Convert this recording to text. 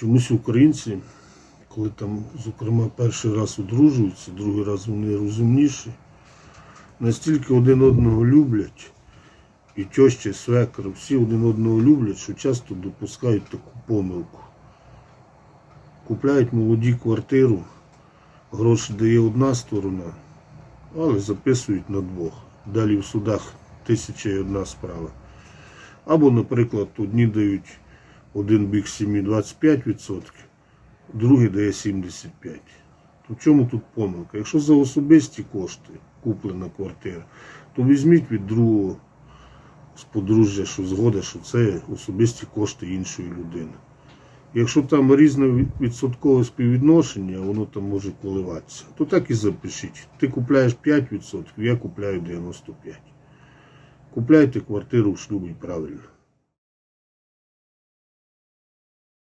Чомусь українці, коли там, зокрема, перший раз одружуються, другий раз вони розумніші, настільки один одного люблять, і теща, і свекр, всі один одного люблять, що часто допускають таку помилку. Купляють молоді квартиру, гроші дає одна сторона, але записують на двох. Далі в судах тисяча і одна справа. Або, наприклад, одні дають один бік сім'ї 25%, другий дає 75%. То в чому тут помилка? Якщо за особисті кошти куплена квартира, то візьміть від другого з подружжя, що згода, що це особисті кошти іншої людини. Якщо там різне відсоткове співвідношення, воно там може коливатися, то так і запишіть. Ти купляєш 5%, я купляю 95%. Купляйте квартиру в шлюбі правильно.